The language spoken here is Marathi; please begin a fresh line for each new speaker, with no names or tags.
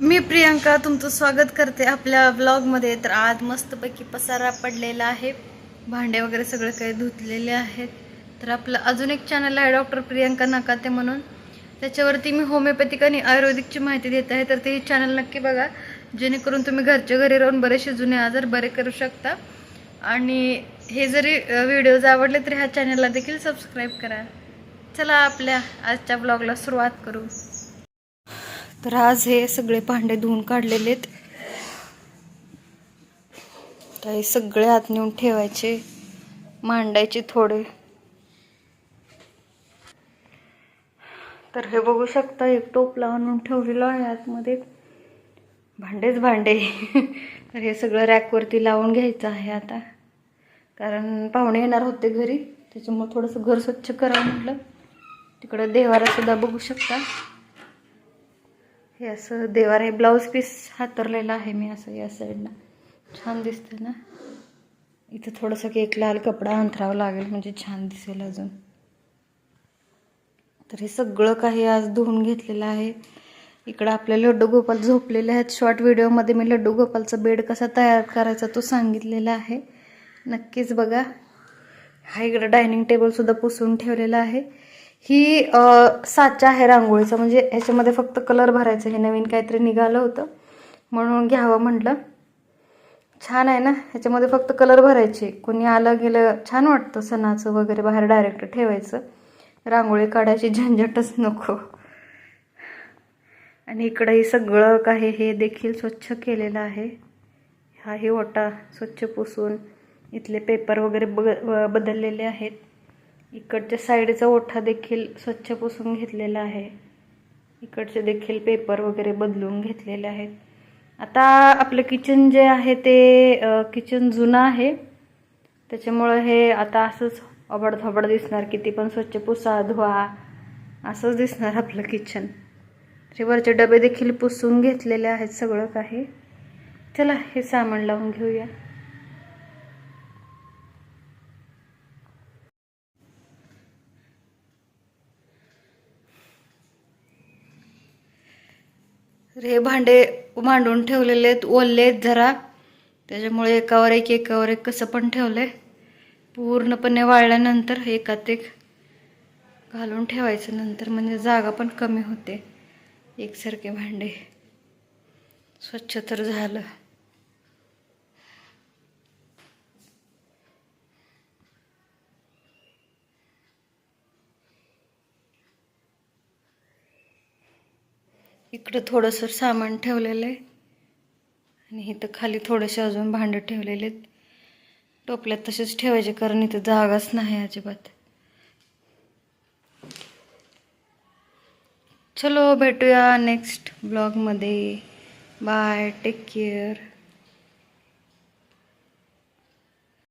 मी प्रियांका तुमचं स्वागत करते आपल्या ब्लॉगमध्ये तर आज मस्तपैकी पसारा पडलेला आहे. भांडे वगैरे सगळे काही धुतलेले आहेत. तर आपलं अजून एक चॅनल आहे डॉक्टर प्रियांका नकाते म्हणून. त्याच्यावरती मी होमिओपॅथिक आणि आयुर्वेदिकची माहिती देत आहे. तर ते चॅनल नक्की बघा. जेणेकरून तुम्ही घरच्या घरी राहून बरेचसे जुने आजार बरे करू शकता. आणि हे जरी व्हिडिओज आवडले तरी ह्या चॅनलला देखील सबस्क्राईब करा. चला आपल्या आजच्या ब्लॉगला सुरुवात करू. तर आज हे सगळे भांडे धुवून काढलेले आहेत. तर हे सगळे आत नेऊन ठेवायचे मांडायचे थोडे. तर हे बघू शकता एक टोपला आणून ठेवलेलं आहे आतमध्ये. भांडेच भांडे. तर हे सगळं रॅकवरती लावून घ्यायचं आहे आता. कारण पाहुणे येणार होते घरी त्याच्यामुळे थोडंसं घर स्वच्छ करावं म्हटलं. तिकडं देवारासुद्धा बघू शकता. हे असं देवार आहे ब्लाऊज पीस हातरलेला आहे मी असं या साईडला छान दिसतं ना? इथं थोडंसं की एक लाल कपडा अंथरावं लागेल म्हणजे छान दिसेल अजून. तर हे सगळं काही आज धुवून घेतलेलं आहे. इकडं आपले लड्डू गोपाल झोपलेले आहेत. शॉर्ट व्हिडिओमध्ये मी लड्डू गोपालचा बेड कसा तयार करायचा तो सांगितलेला आहे. नक्कीच बघा. हा इकडं डायनिंग टेबलसुद्धा पुसून ठेवलेला आहे. ही साचा आहे रांगोळीचा. म्हणजे ह्याच्यामध्ये फक्त कलर भरायचं. हे नवीन काहीतरी निघालं होतं. म्हणून घ्यावं म्हटलं. छान आहे ना? ह्याच्यामध्ये फक्त कलर भरायचे. कोणी आलं गेलं छान वाटतं. सणाचं वगैरे बाहेर डायरेक्ट ठेवायचं. रांगोळी काढायची. झंझटच नको. आणि इकडं हे सगळं काही हे देखील स्वच्छ केलेलं आहे. हाही ओटा स्वच्छ पुसून इथले पेपर वगैरे बग बदललेले आहेत. इकडच्या साईडचा ओठा देखील स्वच्छ पुसून घेतलेला आहे. इकडचे देखील पेपर वगैरे बदलून घेतलेले आहेत. आता आपलं किचन जे आहे ते किचन जुनं आहे. त्याच्यामुळं हे आता असंच अबडधबड दिसणार किती पण स्वच्छ पुसा धुवा असंच दिसणार आपलं किचन ते वरचे डबे देखील पुसून घेतलेले आहेत सगळं काही. चला हे सामान लावून घेऊया. तर हे भांडे मांडून ठेवलेले आहेत ओलले आहेत जरा. त्याच्यामुळे एकावर एक एकावर एक कसं पण ठेवलं आहे पूर्णपणे वाळल्यानंतर एकात एक घालून ठेवायचं. नंतर म्हणजे जागा पण कमी होते. एकसारखे भांडे. स्वच्छ तर झालं. इकडं थोडंसं सामान ठेवलेलं आहे. आणि इथं खाली थोडेसे अजून भांडं ठेवलेले आहेत. टोपल्यात तसेच ठेवायचे कारण इथं जागाच नाही अजिबात. चलो भेटूया नेक्स्ट ब्लॉगमध्ये बाय टेक केअर